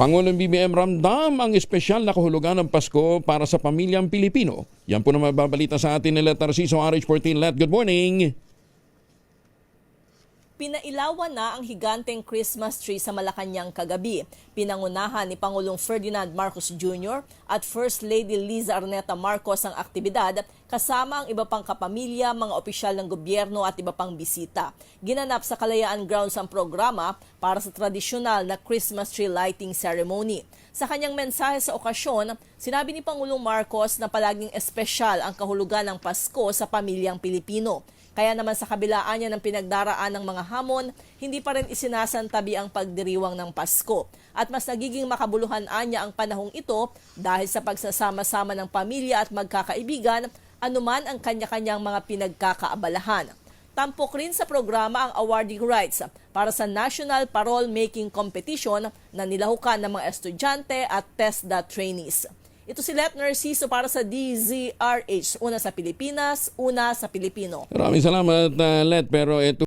Pangulong BBM ramdam ang espesyal na kahulugan ng Pasko para sa pamilyang Pilipino. Yan po na mababalita sa atin ni Let Narciso RH14. Let, good morning! Pinailawan na ang higanteng Christmas tree sa Malacanang kagabi. Pinangunahan ni Pangulong Ferdinand Marcos Jr. at First Lady Liza Arneta Marcos ang aktibidad kasama ang iba pang kapamilya, mga opisyal ng gobyerno at iba pang bisita. Ginanap sa Kalayaan Grounds ang programa para sa tradisyonal na Christmas tree lighting ceremony. Sa kanyang mensahe sa okasyon, sinabi ni Pangulong Marcos na palaging espesyal ang kahulugan ng Pasko sa pamilyang Pilipino. Kaya naman sa kabilaan niya ng pinagdaraan ng mga hamon, hindi pa rin isinasantabi ang pagdiriwang ng Pasko. At mas nagiging makabuluhan niya ang panahong ito dahil sa pagsasama-sama ng pamilya at magkakaibigan, anuman ang kanya-kanyang mga pinagkakaabalahan. Tampok rin sa programa ang awarding rights para sa National Parole Making Competition na nilahukan ng mga estudyante at TESDA trainees. Ito si Let Narciso para sa DZRH. Una sa Pilipinas, una sa Pilipino. Maraming salamat, uh, Let. Pero ito